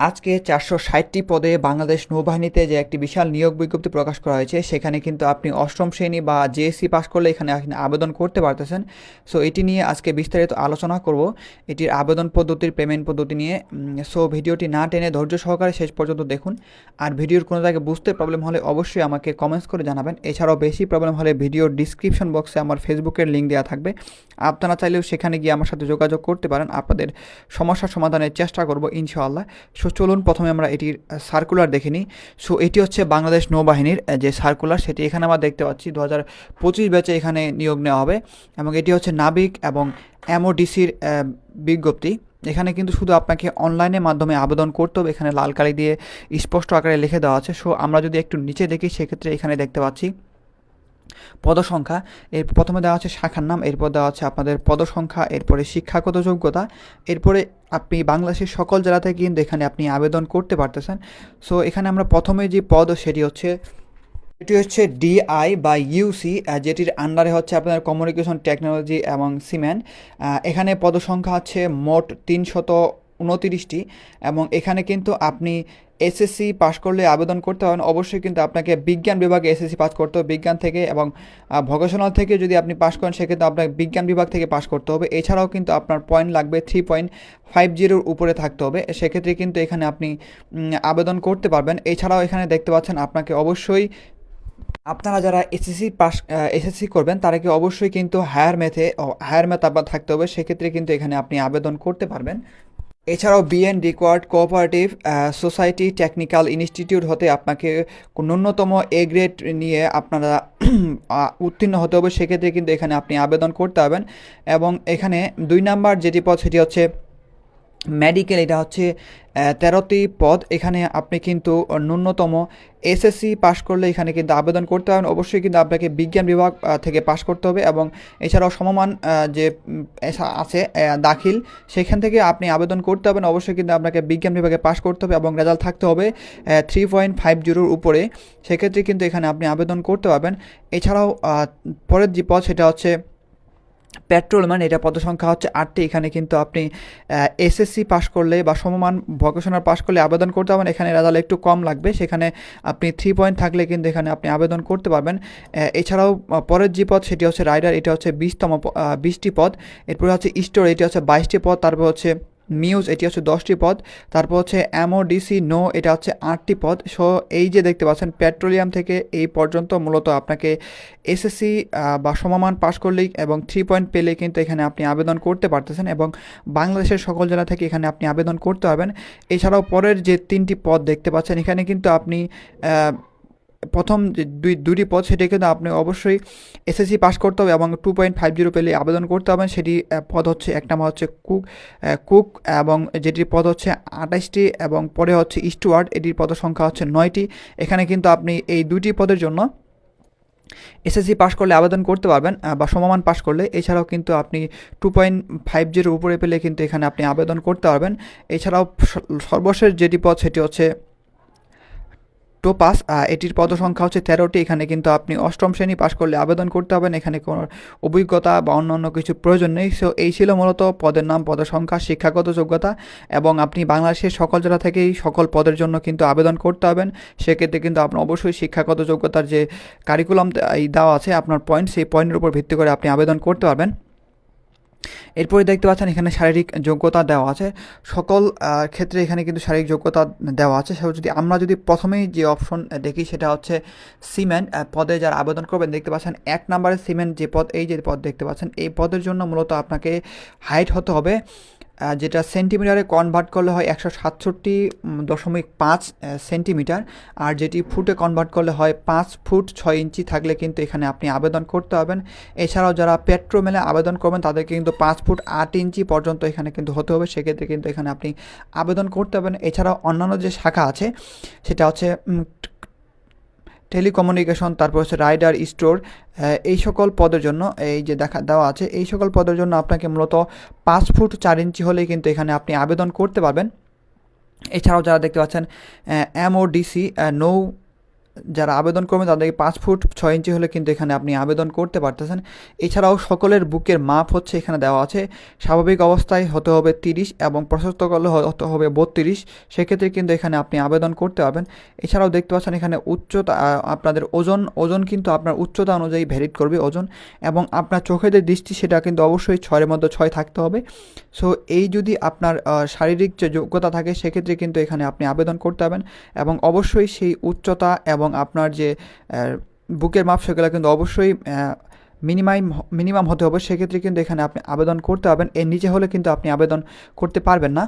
আজকে চারশো ষাটটি পদে বাংলাদেশ নৌবাহিনীতে যে একটি বিশাল নিয়োগ বিজ্ঞপ্তি প্রকাশ করা হয়েছে, সেখানে কিন্তু আপনি অষ্টম শ্রেণি বা জেএসসি পাস করলে এখানে আবেদন করতে পারতেছেন। সো এটি নিয়ে আজকে বিস্তারিত আলোচনা করব। এটির আবেদন পদ্ধতির, পেমেন্ট পদ্ধতি নিয়ে। সো ভিডিওটি না টেনে ধৈর্য সহকারে শেষ পর্যন্ত দেখুন। আর ভিডিওর কোনো জায়গায় বুঝতে প্রবলেম হলে অবশ্যই আমাকে কমেন্টস করে জানাবেন। এছাড়াও বেশি প্রবলেম হলে ভিডিওর ডিসক্রিপশন বক্সে আমার ফেসবুকের লিঙ্ক দেওয়া থাকবে। আপনারা চাইলেও সেখানে গিয়ে আমার সাথে যোগাযোগ করতে পারেন। আপনাদের সমস্যার সমাধানের চেষ্টা করব, ইনশাআল্লাহ। সো চলুন প্রথমে আমরা এটির সার্কুলার দেখে নিই। সো এটি হচ্ছে বাংলাদেশ নৌবাহিনীর যে সার্কুলার সেটি এখানে আমরা দেখতে পাচ্ছি। দু হাজার পঁচিশ ব্যাচে এখানে নিয়োগ নেওয়া হবে এবং এটি হচ্ছে নাবিক এবং এমওডিসির বিজ্ঞপ্তি। এখানে কিন্তু শুধু আপনাকে অনলাইনের মাধ্যমে আবেদন করতে হবে, এখানে লাল কালি দিয়ে স্পষ্ট আকারে লিখে দেওয়া আছে। সো আমরা যদি একটু নিচে দেখি, সেক্ষেত্রে এখানে দেখতে পাচ্ছি। পদসংখ্যা, এর প্রথমে দেওয়া আছে শাখার নাম, এরপর দেওয়া আছে আপনাদের পদসংখ্যা, এরপরে শিক্ষাগত যোগ্যতা, এরপরে আপনি বাংলাদেশের সকল জেলা থেকে কিন্তু এখানে আপনি আবেদন করতে পারতেছেন। সো এখানে আমরা প্রথমে যে পদ, সেটি হচ্ছে, এটি হচ্ছে ডিআই বা ইউসি যেটির আন্ডারে হচ্ছে আপনার কমিউনিকেশন টেকনোলজি এবং সিমেন্ট এখানে পদসংখ্যা আছে মোট তিনশত উনতিরিশটি এবং এখানে কিন্তু আপনি এসএসসি পাস করলে আবেদন করতে হবেন অবশ্যই কিন্তু আপনাকে বিজ্ঞান বিভাগে এসএসসি পাস করতে হবে বিজ্ঞান থেকে এবং ভোকেশনাল থেকে যদি আপনি পাস করেন, সেক্ষেত্রে আপনাকে বিজ্ঞান বিভাগ থেকে পাস করতে হবে। এছাড়াও কিন্তু আপনার পয়েন্ট লাগবে থ্রি পয়েন্ট ফাইভ জিরোর উপরে থাকতে হবে। সেক্ষেত্রে কিন্তু এখানে আপনি আবেদন করতে পারবেন। এছাড়াও এখানে দেখতে পাচ্ছেন আপনাকে অবশ্যই, আপনারা যারা এসএসসি পাস এসএসসি করবেন তারা কি অবশ্যই কিন্তু হায়ার ম্যাথে হায়ার ম্যাথ আপনার থাকতে হবে। সেক্ষেত্রে কিন্তু এখানে আপনি আবেদন করতে পারবেন। এছাড়াও BN required cooperative society technical institute হতে আপনাকে ন্যূনতম এ গ্রেড নিয়ে আপনারা উত্তীর্ণ হতে হবে। সেক্ষেত্রে কিন্তু এখানে আপনি আবেদন করতে হবেন এবং এখানে দুই নাম্বার যেটি পদ, সেটি হচ্ছে মেডিকেল এটা হচ্ছে তেরোটি পদ। এখানে আপনি কিন্তু ন্যূনতম এসএসসি পাশ করলে এখানে কিন্তু আবেদন করতে পারেন। অবশ্যই কিন্তু আপনাকে বিজ্ঞান বিভাগ থেকে পাশ করতে হবে এবং এছাড়াও সমমান যে আছে দাখিল, সেখান থেকে আপনি আবেদন করতে হবেন অবশ্যই কিন্তু আপনাকে বিজ্ঞান বিভাগে পাশ করতে হবে এবং রেজাল্ট থাকতে হবে থ্রি পয়েন্ট ফাইভ জিরোর উপরে। সেক্ষেত্রে কিন্তু এখানে আপনি আবেদন করতে পারবেন। এছাড়াও পরের যে পদ সেটা হচ্ছে পেট্রোলম্যান এটা পদসংখ্যা হচ্ছে আটটি। এখানে কিন্তু আপনি এসএসসি পাস করলে বা সমমান ভকেশনাল পাস করলে আবেদন করতে পারবেন। এখানে রেজাল্ট একটু কম লাগবে। সেখানে আপনি থ্রি পয়েন্ট থাকলে কিন্তু এখানে আপনি আবেদন করতে পারবেন। এছাড়াও পরের যে পদ সেটি হচ্ছে রাইডার এটা হচ্ছে বিশতম বিশটি পদ। এরপরে হচ্ছে স্টোর এটি হচ্ছে বাইশটি পদ। তারপর হচ্ছে মিউজ এটি হচ্ছে দশটি পদ। তারপর হচ্ছে এমওডিসি নো এটা হচ্ছে আটটি পদ। সো এই যে দেখতে পাচ্ছেন পেট্রোলিয়াম থেকে এই পর্যন্ত মূলত আপনাকে এসএসসি বা সমমান পাস করলেই এবং থ্রি পয়েন্ট পেলেই কিন্তু এখানে আপনি আবেদন করতে পারতেছেন এবং বাংলাদেশের সকল জেলা থেকে এখানে আপনি আবেদন করতে পারবেন। এছাড়াও পরের যে তিনটি পদ দেখতে পাচ্ছেন, এখানে কিন্তু আপনি প্রথম দুই দুটি পদ, সেটি কিন্তু আপনি অবশ্যই এসএসসি পাস করতে হবে এবং টু পয়েন্ট ফাইভ জিরো পেলে আবেদন করতে হবে। সেটি পদ হচ্ছে, এক নাম্বার হচ্ছে কুক কুক এবং যেটির পদ হচ্ছে আঠাশটি এবং পরে হচ্ছে স্টুয়ার্ড এটির পদ সংখ্যা হচ্ছে নয়টি। এখানে কিন্তু আপনি এই দুটি পদের জন্য এসএসসি পাস করলে আবেদন করতে পারবেন বা সমমান পাস করলে। এছাড়াও কিন্তু আপনি টু পয়েন্ট ফাইভ জিরো উপরে পেলে কিন্তু এখানে আপনি আবেদন করতে পারবেন। এছাড়াও সর্বশেষ যেটি পদ, সেটি হচ্ছে টোপাস এটির পদসংখ্যা হচ্ছে তেরোটি। এখানে কিন্তু আপনি অষ্টম শ্রেণি পাশ করলে আবেদন করতে হবেন এখানে কোনো অভিজ্ঞতা বা অন্যান্য কিছু প্রয়োজন নেই। সো এই ছিল মূলত পদের নাম পদের সংখ্যা শিক্ষাগত যোগ্যতা এবং আপনি বাংলাদেশের সকল জেলা থেকেই সকল পদের জন্য কিন্তু আবেদন করতে হবেন সেক্ষেত্রে কিন্তু আপনার অবশ্যই শিক্ষাগত যোগ্যতার যে কারিকুলাম দেওয়া আছে আপনার পয়েন্ট সেই পয়েন্টের উপর ভিত্তি করে আপনি আবেদন করতে পারবেন। এরপরে দেখতে পাচ্ছেন এখানে শারীরিক যোগ্যতা দেওয়া আছে। সকল ক্ষেত্রে এখানে কিন্তু শারীরিক যোগ্যতা দেওয়া আছে। সেটা যদি আমরা যদি প্রথমেই যে অপশন দেখি সেটা হচ্ছে সিমেন্ট পদে যারা আবেদন করবেন দেখতে পাচ্ছেন এক নম্বরে সিমেন্ট যে পদ, এই যে পদ দেখতে পাচ্ছেন, এই পদের জন্য মূলত আপনাকে হাইট হতে হবে। যেটা সেন্টিমিটারে কনভার্ট করলে হয় একশো সাতষট্টি দশমিক পাঁচ সেন্টিমিটার আর যেটি ফুটে কনভার্ট করলে হয় পাঁচ ফুট ছয় ইঞ্চি থাকলে কিন্তু এখানে আপনি আবেদন করতে হবেন এছাড়াও যারা পেট্রো মেলে আবেদন করবেন তাদেরকে কিন্তু পাঁচ ফুট আট ইঞ্চি পর্যন্ত এখানে কিন্তু হতে হবে। সেক্ষেত্রে কিন্তু এখানে আপনি আবেদন করতে পারবেন। এছাড়াও অন্যান্য যে শাখা আছে, সেটা হচ্ছে টেলিকমিউনিকেশন, তারপর হচ্ছে রাইডার, স্টোর এই সকল পদের জন্য এই যে দেখা, দেওয়া আছে, এই সকল পদের জন্য আপনাকে মূলত পাঁচ ফুট চার ইঞ্চি হলেই কিন্তু এখানে আপনি আবেদন করতে পারবেন। এছাড়াও যারা দেখতে পাচ্ছেন এমওডিসি নৌ যারা আবেদন করবেন তাদেরকে পাঁচ ফুট ছয় ইঞ্চি হলে কিন্তু এখানে আপনি আবেদন করতে পারতেছেন। এছাড়াও সকলের বুকের মাপ হচ্ছে এখানে দেওয়া আছে। স্বাভাবিক অবস্থায় হতে হবে তিরিশ এবং প্রশস্ত করলে হতে হবে বত্রিশ। সেক্ষেত্রে কিন্তু এখানে আপনি আবেদন করতে পারবেন। এছাড়াও দেখতে পাচ্ছেন এখানে উচ্চতা আপনাদের ওজন ওজন কিন্তু আপনার উচ্চতা অনুযায়ী ভ্যারিড করবে ওজন এবং আপনার চোখের যে দৃষ্টি সেটা কিন্তু অবশ্যই ছয়ের মধ্যে ছয় থাকতে হবে। সো এই যদি আপনার শারীরিক যে যোগ্যতা থাকে সেক্ষেত্রে কিন্তু এখানে আপনি আবেদন করতে পারবেন এবং অবশ্যই সেই উচ্চতা এবং এবং আপনার যে বুকের মাপ সেগুলো কিন্তু অবশ্যই মিনিমাম মিনিমাম হতে হবে। সেক্ষেত্রে কিন্তু এখানে আপনি আবেদন করতে পারবেন। এর নিচে হলে কিন্তু আপনি আবেদন করতে পারবেন না।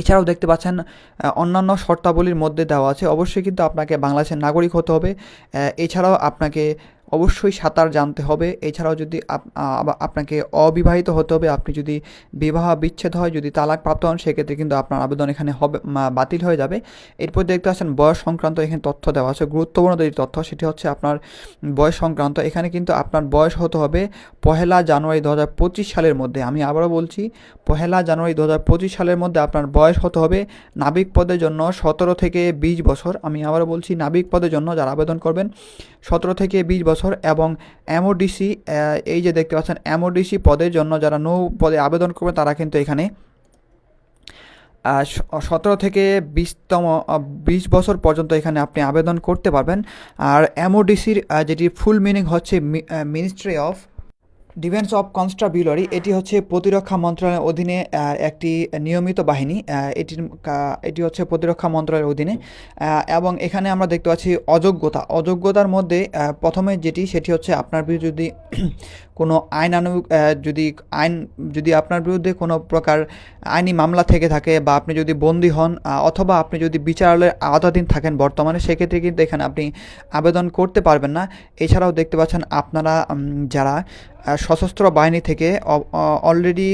এছাড়াও দেখতে পাচ্ছেন অন্যান্য শর্তাবলীর মধ্যে দেওয়া আছে। অবশ্যই কিন্তু আপনাকে বাংলাদেশের নাগরিক হতে হবে। এছাড়াও আপনাকে অবশ্যই সাঁতার জানতে হবে। এছাড়াও যদি আপনাকে অবিবাহিত হতে হবে, আপনি যদি বিবাহ বিচ্ছেদ হয়, যদি তালাক প্রাপ্ত হন, সেক্ষেত্রে কিন্তু আপনার আবেদন এখানে হবে বাতিল হয়ে যাবে। এরপর দেখতে পাচ্ছেন বয়স সংক্রান্ত এখানে তথ্য দেওয়া আছে। গুরুত্বপূর্ণ যে তথ্য, সেটি হচ্ছে আপনার বয়স সংক্রান্ত। এখানে কিন্তু আপনার বয়স হতে হবে পহেলা জানুয়ারি দু হাজার পঁচিশ সালের মধ্যে। আমি আবারও বলছি, পহেলা জানুয়ারি দু হাজার পঁচিশ সালের মধ্যে আপনার বয়স হতে হবে নাবিক পদের জন্য সতেরো থেকে বিশ বছর। আমি আবারও বলছি, নাবিক পদের জন্য যারা আবেদন করবেন সতেরো থেকে বিশ বছর এবং এমওডিসি এই যে দেখতে পাচ্ছেন এমওডিসি পদের জন্য যারা নৌ পদে আবেদন করবে তারা কিন্তু এখানে সতেরো থেকে বিশতম বিশ বছর পর্যন্ত এখানে আপনি আবেদন করতে পারবেন। আর এমওডিসির যেটি ফুল মিনিং হচ্ছে ministry of defence of constabulary এটি হচ্ছে প্রতিরক্ষা মন্ত্রণালয়ের অধীনে একটি নিয়মিত বাহিনী এটির এটি হচ্ছে প্রতিরক্ষা মন্ত্রণালয়ের অধীনে এবং এখানে আমরা দেখতে পাচ্ছি অযোগ্যতা। অযোগ্যতার মধ্যে প্রথমে যেটি, সেটি হচ্ছে আপনার যদি কোনো আইন আনু যদি আইন যদি আপনার বিরুদ্ধে কোনো প্রকার আইনি মামলা থেকে থাকে বা আপনি যদি বন্দী হন অথবা আপনি যদি বিচারালয়ের আওতাধীন থাকেন বর্তমানে, সেক্ষেত্রে কিন্তু এখানে আপনি আবেদন করতে পারবেন না। এছাড়াও দেখতে পাচ্ছেন আপনারা যারা সশস্ত্র বাহিনী থেকে অলরেডি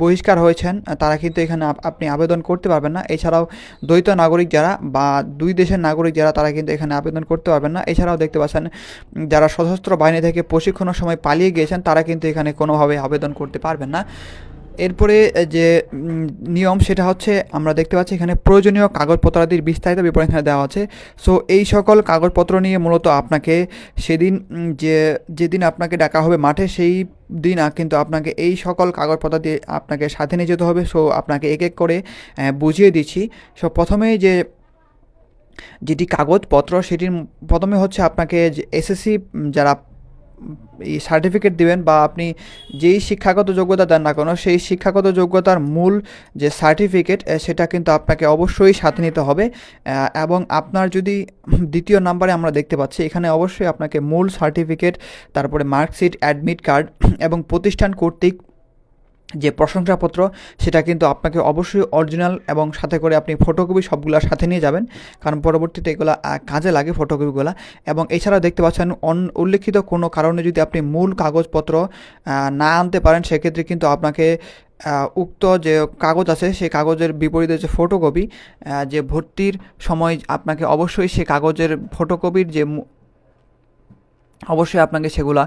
বহিষ্কার হয়েছেন তারা কিন্তু এখানে আপনি আবেদন করতে পারবেন না। এছাড়াও দ্বৈত নাগরিক যারা বা দুই দেশের নাগরিক যারা, তারা কিন্তু এখানে আবেদন করতে পারবেন না। এছাড়াও দেখতে পাচ্ছেন যারা সশস্ত্র বাহিনী থেকে প্রশিক্ষণের সময় পালিয়ে গিয়েছেন তারা কিন্তু এখানে কোনোভাবে আবেদন করতে পারবেন না। এরপরে যে নিয়ম, সেটা হচ্ছে, আমরা দেখতে পাচ্ছি এখানে প্রয়োজনীয় কাগজপত্রাদির বিস্তারিত বিবরণ এখানে দেওয়া আছে। সো, এই সকল কাগজপত্র নিয়ে মূলত আপনাকে সেদিন যে, যেদিন আপনাকে ডাকা হবে মাঠে, সেই দিন কিন্তু আপনাকে এই সকল কাগজপত্র দিয়ে আপনাকে সাথে নিয়ে যেতে হবে। সো, আপনাকে এক এক করে বুঝিয়ে দিচ্ছি। সো, প্রথমেই যে, যেটি কাগজপত্র, সেটির প্রথমে হচ্ছে আপনাকে এসএসসি যারা সার্টিফিকেট দিবেন বা আপনি যেই শিক্ষাগত যোগ্যতা দেন না কেন, সেই শিক্ষাগত যোগ্যতার মূল যে সার্টিফিকেট সেটা কিন্তু আপনাকে অবশ্যই সাথে নিতে হবে। এবং আপনার যদি দ্বিতীয় নাম্বারে আমরা দেখতে পাচ্ছি, এখানে অবশ্যই আপনাকে মূল সার্টিফিকেট তারপরে মার্কশিট অ্যাডমিট কার্ড এবং প্রতিষ্ঠান কর্তৃক যে প্রশংসাপত্র, সেটা কিন্তু আপনাকে অবশ্যই অরিজিনাল এবং সাথে করে আপনি ফটোকপি সবগুলো সাথে নিয়ে যাবেন। কারণ পরবর্তীতে এগুলো কাজে লাগে ফটোকপিগুলো এবং এছাড়াও দেখতে পাচ্ছেন, অন, উল্লেখিত কোনো কারণে যদি আপনি মূল কাগজপত্র না আনতে পারেন, সেক্ষেত্রে কিন্তু আপনাকে উক্ত যে কাগজ আছে সেই কাগজের বিপরীতে যে ফটোকপি যে ভর্তির সময় আপনাকে অবশ্যই সে কাগজের ফটোকপির যে অবশ্যই আপনাকে সেগুলা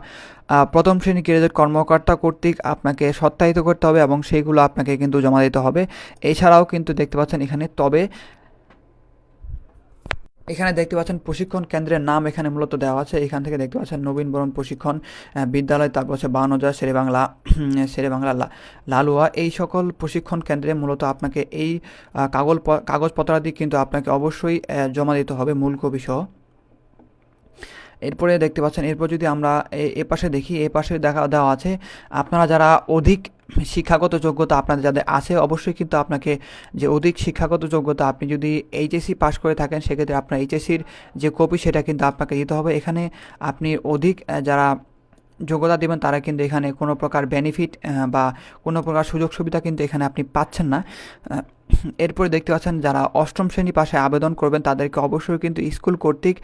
প্রথম শ্রেণি ক্যারিয়ার কর্মকর্তা কর্তৃক আপনাকে সত্যায়িত করতে হবে এবং সেইগুলো আপনাকে কিন্তু জমা দিতে হবে। এছাড়াও কিন্তু দেখতে পাচ্ছেন এখানে, তবে এখানে দেখতে পাচ্ছেন প্রশিক্ষণ কেন্দ্রের নাম এখানে মূলত দেওয়া আছে। এখান থেকে দেখতে পাচ্ছেন নবীন বরণ প্রশিক্ষণ বিদ্যালয়, তারপর হচ্ছে বাংলা শেরে বাংলা লালুয়া, এই সকল প্রশিক্ষণ কেন্দ্রে মূলত আপনাকে এই কাগজ কাগজপত্রাদি কিন্তু আপনাকে অবশ্যই জমা দিতে হবে মূল কবি সহ। এরপরে দেখতে পাচ্ছেন, এরপর যদি আমরা এ পাশে দেখি, এ পাশে দেখা দেওয়া আছে, আপনারা যারা অধিক শিক্ষাগত যোগ্যতা আপনাদের যাদের আছে, অবশ্যই কিন্তু আপনাকে যে অধিক শিক্ষাগত যোগ্যতা আপনি যদি এইচএসসি পাশ করে থাকেন, সেক্ষেত্রে আপনার এইচএসসির যে কপি, সেটা কিন্তু আপনাকে দিতে হবে। এখানে আপনি অধিক যারা যোগ্যতা দেবেন, তারা কিন্তু এখানে কোনো প্রকার বেনিফিট বা কোনো প্রকার সুযোগ সুবিধা কিন্তু এখানে আপনি পাচ্ছেন না। এরপরে দেখতে পাচ্ছেন যারা অষ্টম শ্রেণি পাশে আবেদন করবেন, তাদেরকে অবশ্যই কিন্তু স্কুল কর্তৃক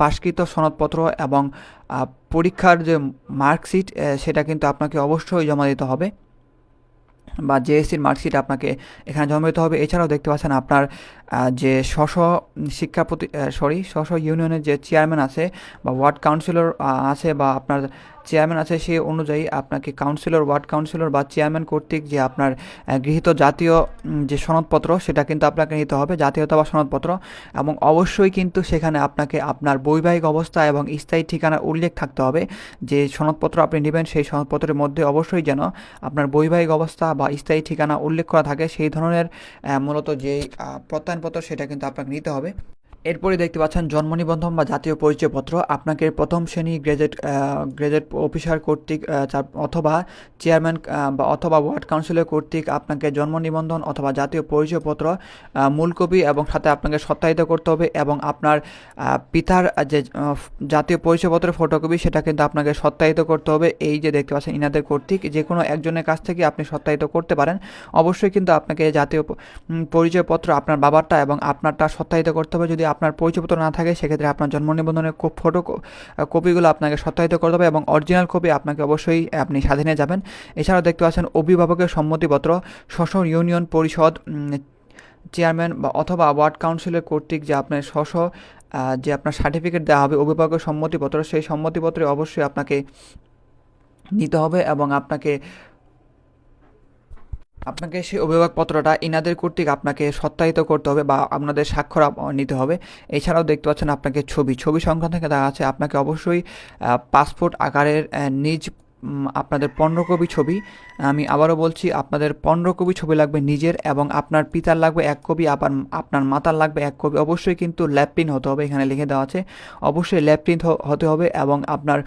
পাশকৃত সনদপত্র এবং পরীক্ষার যে মার্কশিট সেটা কিন্তু আপনাকে অবশ্যই জমা দিতে হবে। বা জেএসসির মার্কশিট আপনাকে এখানে জমা দিতে হবে। এছাড়াও দেখতে পাচ্ছেন আপনার যে স্ব শিক্ষা প্রতি সরি স্ব ইউনিয়নের যে চেয়ারম্যান আছে বা ওয়ার্ড কাউন্সিলর আছে বা আপনার চেয়ারম্যান আছে সেই অনুযায়ী আপনাকে কাউন্সিলর ওয়ার্ড কাউন্সিলর বা চেয়ারম্যান কর্তৃক যে আপনার গৃহীত জাতীয় যে সনদপত্র, সেটা কিন্তু আপনাকে নিতে হবে, জাতীয়তা বা সনদপত্র। এবং অবশ্যই কিন্তু সেখানে আপনাকে আপনার বৈবাহিক অবস্থা এবং স্থায়ী ঠিকানার উল্লেখ থাকতে হবে। যে সনদপত্র আপনি নেবেন, সেই সনদপত্রের মধ্যে অবশ্যই যেন আপনার বৈবাহিক অবস্থা বা স্থায়ী ঠিকানা উল্লেখ করা থাকে। সেই ধরনের মূলত যে প্রত্যয়নপত্র, সেটা কিন্তু আপনাকে নিতে হবে। এরপরে দেখতে পাচ্ছেন জন্ম নিবন্ধন বা জাতীয় পরিচয়পত্র। আপনাকে প্রথম শ্রেণি গ্রেজুয়েট গ্রেজুয়েট অফিসার কর্তৃক অথবা চেয়ারম্যান বা অথবা ওয়ার্ড কাউন্সিলর কর্তৃক আপনাকে জন্ম নিবন্ধন অথবা জাতীয় পরিচয়পত্র মূল কপি এবং সাথে আপনাকে সত্যায়িত করতে হবে এবং আপনার পিতার যে জাতীয় পরিচয়পত্রের ফটোকপি সেটা কিন্তু আপনাকে সত্যায়িত করতে হবে। এই যে দেখতে পাচ্ছেন ইনাদের কর্তৃক, যে কোনো একজনের কাছ থেকে আপনি সত্যায়িত করতে পারেন। অবশ্যই কিন্তু আপনাকে জাতীয় পরিচয়পত্র আপনার বাবারটা এবং আপনারটা সত্যায়িত করতে হবে। যদি আপনার পরিচয়পত্র না থাকে, সেক্ষেত্রে আপনার জন্ম নিবন্ধনের ফটো কপিগুলো আপনাকে সত্যায়িত করতে হবে এবং অরিজিনাল কপি আপনাকে অবশ্যই আপনি স্বাধীনে যাবেন। এছাড়াও দেখতে পাচ্ছেন অভিভাবকের সম্মতিপত্র শ্বশুর ইউনিয়ন পরিষদ চেয়ারম্যান বা অথবা ওয়ার্ড কাউন্সিলের কর্তৃক যে আপনার স্বশ যে আপনার সার্টিফিকেট দেওয়া হবে, অভিভাবকের সম্মতিপত্র, সেই সম্মতিপত্রে অবশ্যই আপনাকে নিতে হবে এবং আপনাকে আপনাকে সেই অভিভাবকপত্রটা ইনাদের কর্তৃক আপনাকে সত্যায়িত করতে হবে বা আপনাদের স্বাক্ষর নিতে হবে। এছাড়াও দেখতে পাচ্ছেন আপনাকে ছবি। ছবি সংক্রান্ত থেকে দেখা আছে আপনাকে অবশ্যই পাসপোর্ট আকারের নিজ আপনাদের পনেরো কপি ছবি। আমি আবারও বলছি, আপনাদের পনেরো কপি ছবি লাগবে নিজের এবং আপনার পিতার লাগবে এক কপি, আবার আপনার মাতার লাগবে এক কপি। অবশ্যই কিন্তু ল্যাপটিন হতে হবে, এখানে লিখে দেওয়া আছে। অবশ্যই ল্যাপটিন হতে হবে এবং আপনার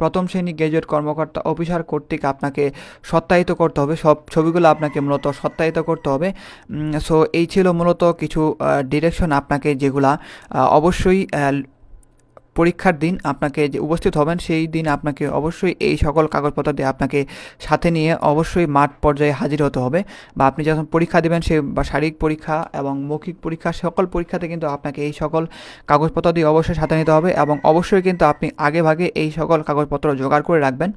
প্রথম শ্রেণি গ্রাজুয়েট কর্মকর্তা অফিসার কর্তৃক আপনাকে সত্যায়িত করতে হবে। সব ছবিগুলো আপনাকে মূলত সত্যায়িত করতে হবে। সো এই ছিল মূলত কিছু ডিরেকশন আপনাকে যেগুলা অবশ্যই পরীক্ষার দিন আপনাকে যে উপস্থিত হবেন, সেই দিন আপনাকে অবশ্যই এই সকল কাগজপত্র দিয়ে আপনাকে সাথে নিয়ে অবশ্যই মাঠ পর্যায়ে হাজির হতে হবে। বা আপনি যখন পরীক্ষা দেবেন, সে বা শারীরিক পরীক্ষা এবং মৌখিক পরীক্ষা, সকল পরীক্ষাতে কিন্তু আপনাকে এই সকল কাগজপত্র দিয়ে অবশ্যই সাথে নিতে হবে এবং অবশ্যই কিন্তু আপনি আগে ভাগে এই সকল কাগজপত্র জোগাড় করে রাখবেন।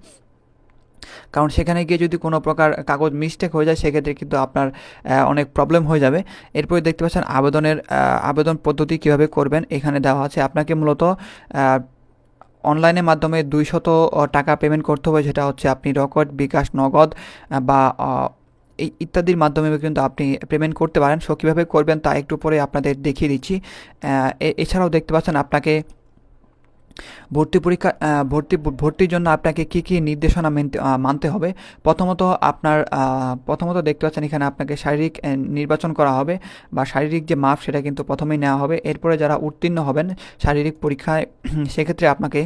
কারণ সেখানে গিয়ে যদি কোনো প্রকার কাগজ মিস্টেক হয়ে যায়, সেক্ষেত্রে কিন্তু আপনার অনেক প্রবলেম হয়ে যাবে। এরপরে দেখতে পাচ্ছেন আবেদনের আবেদন পদ্ধতি কীভাবে করবেন, এখানে দেওয়া আছে। আপনাকে মূলত অনলাইনের মাধ্যমে দুইশত টাকা পেমেন্ট করতে হবে যেটা হচ্ছে আপনি রকট, বিকাশ, নগদ বা এই ইত্যাদির মাধ্যমে কিন্তু আপনি পেমেন্ট করতে পারেন। সো কীভাবে করবেন তা একটু পরে আপনাদের দেখিয়ে দিচ্ছি। এছাড়াও দেখতে পাচ্ছেন আপনাকে ভর্তি পরীক্ষা ভর্তি, ভর্তির জন্য আপনাকে কি কি নির্দেশনা মানতে হবে? প্রথমত আপনার প্রথমত দেখতে পাচ্ছেন এখানে আপনাকে শারীরিক নির্বাচন করা হবে বা শারীরিক যে মাপ সেটা কিন্তু প্রথমেই নেওয়া হবে। এরপরে যারা উত্তীর্ণ হবেন শারীরিক পরীক্ষায়, সেক্ষেত্রে আপনাকে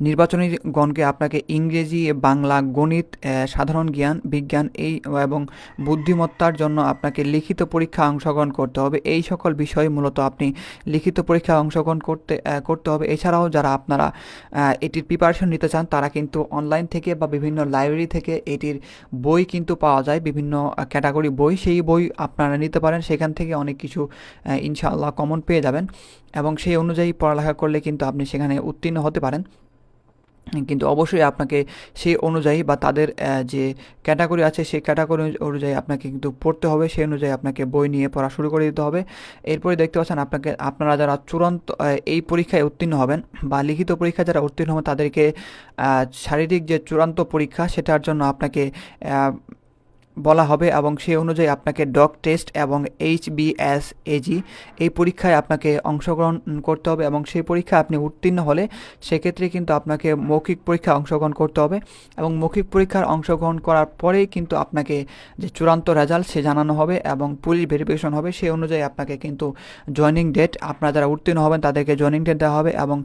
নির্বাচনী গণকে আপনাকে ইংরেজি, বাংলা, গণিত সাধারণ জ্ঞান, বিজ্ঞান এই এবং বুদ্ধিমত্তার জন্য আপনাকে লিখিত পরীক্ষা অংশগ্রহণ করতে হবে। এই সকল বিষয়ে মূলত আপনি লিখিত পরীক্ষা অংশগ্রহণ করতে করতে হবে। এছাড়াও যারা আপনারা এটির প্রিপারেশন নিতে চান, তারা কিন্তু অনলাইন থেকে বা বিভিন্ন লাইব্রেরি থেকে এটির বই কিন্তু পাওয়া যায়। বিভিন্ন ক্যাটাগরি বই, সেই বই আপনারা নিতে পারেন। সেখান থেকে অনেক কিছু ইনশাআল্লাহ কমন পেয়ে যাবেন। এবং সেই অনুযায়ী পড়ালেখা করলে কিন্তু আপনি সেখানে উত্তীর্ণ হতে পারেন। কিন্তু অবশ্যই আপনাকে সেই অনুযায়ী বা তাদের যে ক্যাটাগরি আছে সেই ক্যাটাগরি অনুযায়ী আপনাকে কিন্তু পড়তে হবে। সেই অনুযায়ী আপনাকে বই নিয়ে পড়া শুরু করে দিতে হবে। এরপরে দেখতে পাচ্ছেন আপনাকে, আপনারা যারা চূড়ান্ত এই পরীক্ষায় উত্তীর্ণ হবেন বা লিখিত পরীক্ষায় যারা উত্তীর্ণ হবেন, তাদেরকে শারীরিক যে চূড়ান্ত পরীক্ষা সেটার জন্য আপনাকে বলা হবে এবং সেই অনুযায়ী আপনাকে ডক টেস্ট এবং এইচ বিএস এজি এই পরীক্ষায় আপনাকে অংশগ্রহণ করতে হবে এবং সেই পরীক্ষা আপনি উত্তীর্ণ হলে সেক্ষেত্রে কিন্তু আপনাকে মৌখিক পরীক্ষায় অংশগ্রহণ করতে হবে এবং মৌখিক পরীক্ষার অংশগ্রহণ করার পরেই কিন্তু আপনাকে যে চূড়ান্ত রেজাল্ট সে জানানো হবে এবং পুলিশ ভেরিফিকেশন হবে সেই অনুযায়ী আপনাকে কিন্তু জয়নিং ডেট, আপনারা যারা উত্তীর্ণ হবেন তাদেরকে জয়নিং ডেট দেওয়া হবে এবং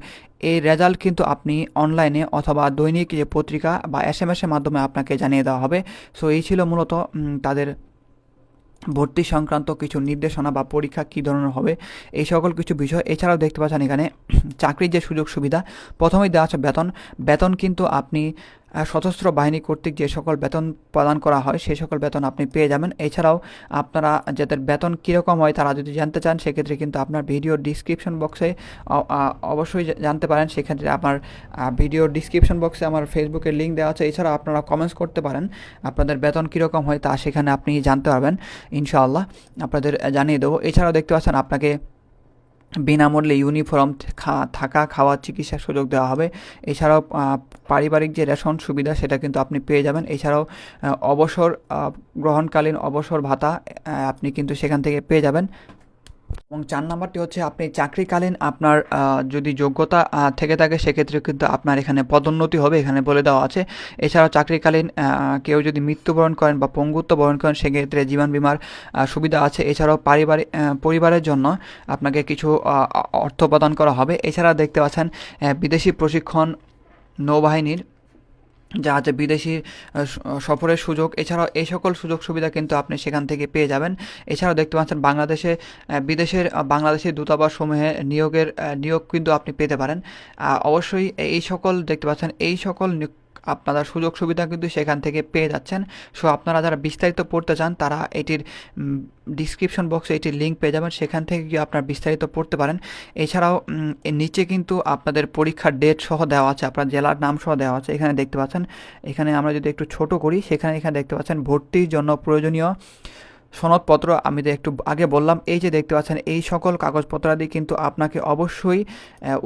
এই রেজাল্ট কিন্তু আপনি অনলাইনে অথবা দৈনিক যে পত্রিকা বা এস এম এসের মাধ্যমে আপনাকে জানিয়ে দেওয়া হবে। সো এই ছিল মূলত তাদের ভর্তি সংক্রান্ত কিছু নির্দেশনা বা পরীক্ষা কী ধরনের হবে, এই সকল কিছু বিষয়। এছাড়াও দেখতে পাচ্ছেন এখানে চাকরির যে সুযোগ সুবিধা প্রথমেই দেওয়া আছে বেতন। বেতন কিন্তু আপনি সশস্ত্র বাহিনী কর্তৃক যে সকল বেতন প্রদান করা হয়, সেই সকল বেতন আপনি পেয়ে যাবেন। এছাড়াও আপনারা যাদের বেতন কীরকম হয় তারা যদি জানতে চান, সেক্ষেত্রে কিন্তু আপনার ভিডিও ডিসক্রিপশন বক্সে অবশ্যই জানতে পারেন। সেক্ষেত্রে আমার ভিডিও ডিসক্রিপশন বক্সে আমার ফেসবুকের লিঙ্ক দেওয়া আছে। এছাড়া আপনারা কমেন্টস করতে পারেন, আপনাদের বেতন কীরকম হয় তা সেখানে আপনি জানতে পারবেন, ইনশাআল্লাহ। আপনাদের জানিয়ে দেবো। এছাড়াও দেখতে পাচ্ছেন আপনাকে বিনামূল্যে ইউনিফর্ম থাকা খাওয়া চিকিৎসার সুযোগ দেওয়া হবে। এছাড়াও পারিবারিক যে রেশন সুবিধা, সেটা কিন্তু আপনি পেয়ে যাবেন। এছাড়াও অবসর গ্রহণকালীন অবসর ভাতা আপনি কিন্তু সেখান থেকে পেয়ে যাবেন। এবং চার নাম্বারটি হচ্ছে আপনি চাকরিকালীন আপনার যদি যোগ্যতা থেকে থাকে সেক্ষেত্রে কিন্তু আপনার এখানে পদোন্নতি হবে, এখানে বলে দেওয়া আছে। এছাড়াও চাকরিকালীন কেউ যদি মৃত্যুবরণ করেন বা পঙ্গুত্ব বরণ করেন, সেক্ষেত্রে জীবন বিমার সুবিধা আছে। এছাড়াও পারিবারিক পরিবারের জন্য আপনাকে কিছু অর্থ প্রদান করা হবে। এছাড়া দেখতে পাচ্ছেন বিদেশি প্রশিক্ষণ নৌবাহিনীর যা আছে বিদেশি সফরের সুযোগ, এছাড়াও এই সকল সুযোগ সুবিধা কিন্তু আপনি সেখান থেকে পেয়ে যাবেন। এছাড়াও দেখতে পাচ্ছেন বাংলাদেশে বিদেশের বাংলাদেশি বাংলাদেশের দূতাবাস সমূহে নিয়োগের নিয়োগ কিন্তু আপনি পেতে পারেন। অবশ্যই এই সকল, দেখতে পাচ্ছেন এই সকল আপনারা সুযোগ সুবিধা কিন্তু সেখান থেকে পেয়ে যাচ্ছেন। সো আপনারা যারা বিস্তারিত পড়তে চান, তারা এটির ডিসক্রিপশন বক্সে এটির লিঙ্ক পেয়ে যাবেন। সেখান থেকে গিয়ে আপনারা বিস্তারিত পড়তে পারেন। এছাড়াও নিচে কিন্তু আপনাদের পরীক্ষার ডেট সহ দেওয়া আছে, আপনার জেলার নাম সহ দেওয়া আছে। এখানে দেখতে পাচ্ছেন, এখানে আমরা যদি একটু ছোট করি, সেখানে এখানে দেখতে পাচ্ছেন, ভর্তির জন্য প্রয়োজনীয় সনদপত্র আমি তো একটু আগে বললাম এই যে দেখতে পাচ্ছেন এই সকল কাগজপত্রাদি কিন্তু আপনাকে অবশ্যই